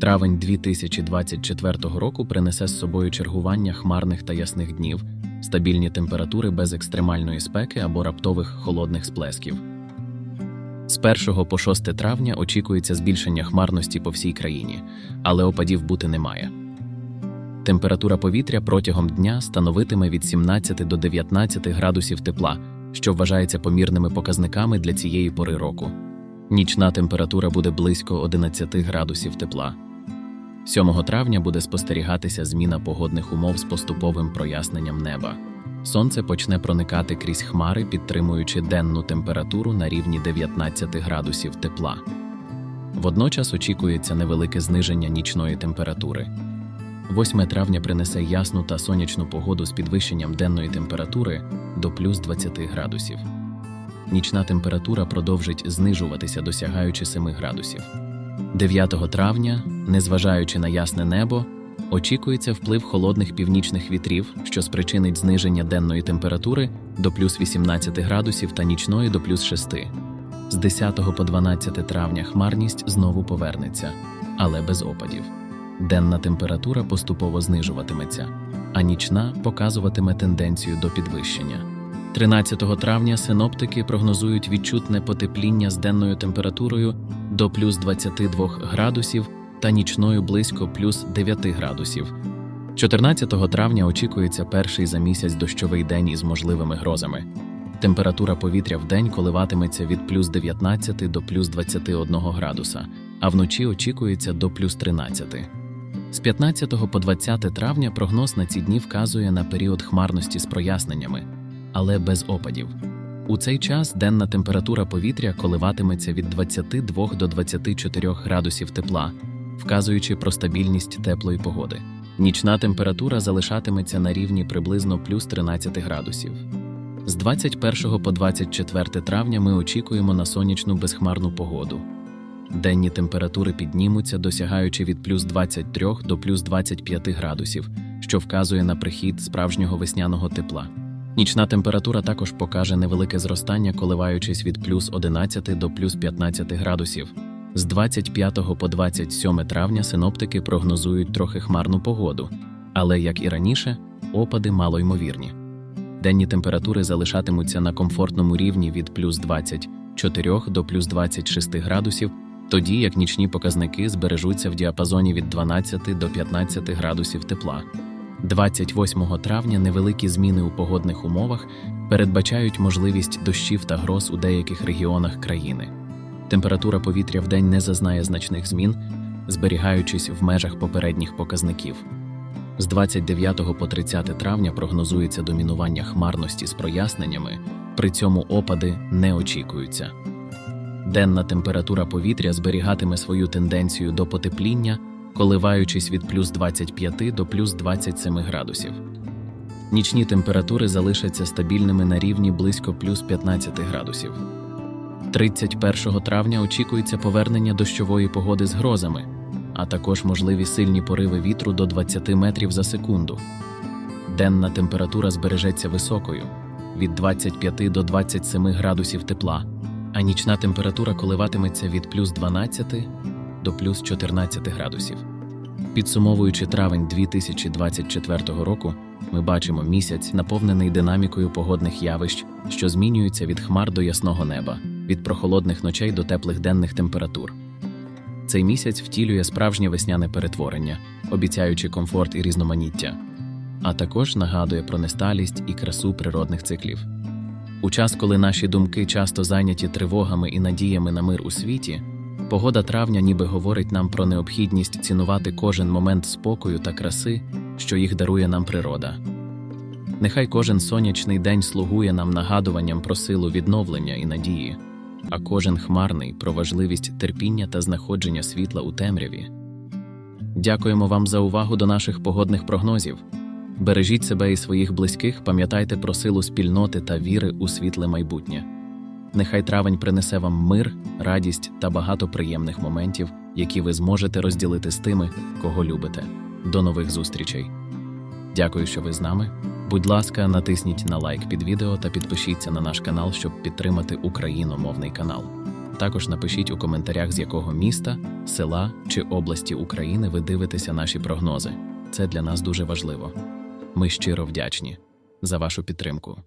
Травень 2024 року принесе з собою чергування хмарних та ясних днів, стабільні температури без екстремальної спеки або раптових холодних сплесків. З 1 по 6 травня очікується збільшення хмарності по всій країні, але опадів бути не має. Температура повітря протягом дня становитиме від 17 до 19 градусів тепла, що вважається помірними показниками для цієї пори року. Нічна температура буде близько 11 градусів тепла. 7 травня буде спостерігатися зміна погодних умов з поступовим проясненням неба. Сонце почне проникати крізь хмари, підтримуючи денну температуру на рівні 19 градусів тепла. Водночас очікується невелике зниження нічної температури. 8 травня принесе ясну та сонячну погоду з підвищенням денної температури до плюс 20 градусів. Нічна температура продовжить знижуватися, досягаючи 7 градусів. 9 травня, незважаючи на ясне небо, очікується вплив холодних північних вітрів, що спричинить зниження денної температури до плюс 18 градусів та нічної до плюс 6. З 10 по 12 травня хмарність знову повернеться, але без опадів. Денна температура поступово знижуватиметься, а нічна показуватиме тенденцію до підвищення. 13 травня синоптики прогнозують відчутне потепління з денною температурою до плюс 22 градусів та нічною близько плюс 9 градусів. 14 травня очікується перший за місяць дощовий день із можливими грозами. Температура повітря в день коливатиметься від плюс 19 до плюс 21 градуса, а вночі очікується до плюс 13. З 15 по 20 травня прогноз на ці дні вказує на період хмарності з проясненнями, але без опадів. У цей час денна температура повітря коливатиметься від 22 до 24 градусів тепла, вказуючи про стабільність теплої погоди. Нічна температура залишатиметься на рівні приблизно плюс 13 градусів. З 21 по 24 травня ми очікуємо на сонячну безхмарну погоду. Денні температури піднімуться, досягаючи від плюс 23 до плюс 25 градусів, що вказує на прихід справжнього весняного тепла. Нічна температура також покаже невелике зростання, коливаючись від плюс 11 до плюс 15 градусів. З 25 по 27 травня синоптики прогнозують трохи хмарну погоду, але, як і раніше, опади малоймовірні. Денні температури залишатимуться на комфортному рівні від плюс 24 до плюс 26 градусів, тоді як нічні показники збережуться в діапазоні від 12 до 15 градусів тепла. 28 травня невеликі зміни у погодних умовах передбачають можливість дощів та гроз у деяких регіонах країни. Температура повітря в день не зазнає значних змін, зберігаючись в межах попередніх показників. З 29 по 30 травня прогнозується домінування хмарності з проясненнями, при цьому опади не очікуються. Денна температура повітря зберігатиме свою тенденцію до потепління, коливаючись від плюс 25 до плюс 27 градусів. Нічні температури залишаться стабільними на рівні близько плюс 15 градусів. 31 травня очікується повернення дощової погоди з грозами, а також можливі сильні пориви вітру до 20 метрів за секунду. Денна температура збережеться високою від 25 до 27 градусів тепла, а нічна температура коливатиметься від плюс 12 до плюс 14 градусів. Підсумовуючи травень 2024 року, ми бачимо місяць, наповнений динамікою погодних явищ, що змінюються від хмар до ясного неба, від прохолодних ночей до теплих денних температур. Цей місяць втілює справжнє весняне перетворення, обіцяючи комфорт і різноманіття, а також нагадує про несталість і красу природних циклів. У час, коли наші думки часто зайняті тривогами і надіями на мир у світі, погода травня ніби говорить нам про необхідність цінувати кожен момент спокою та краси, що їх дарує нам природа. Нехай кожен сонячний день слугує нам нагадуванням про силу відновлення і надії, а кожен хмарний про важливість терпіння та знаходження світла у темряві. Дякуємо вам за увагу до наших погодних прогнозів. Бережіть себе і своїх близьких, пам'ятайте про силу спільноти та віри у світле майбутнє. Нехай травень принесе вам мир, радість та багато приємних моментів, які ви зможете розділити з тими, кого любите. До нових зустрічей. Дякую, що ви з нами. Будь ласка, натисніть на лайк під відео та підпишіться на наш канал, щоб підтримати україномовний канал. Також напишіть у коментарях, з якого міста, села чи області України ви дивитеся наші прогнози. Це для нас дуже важливо. Ми щиро вдячні за вашу підтримку.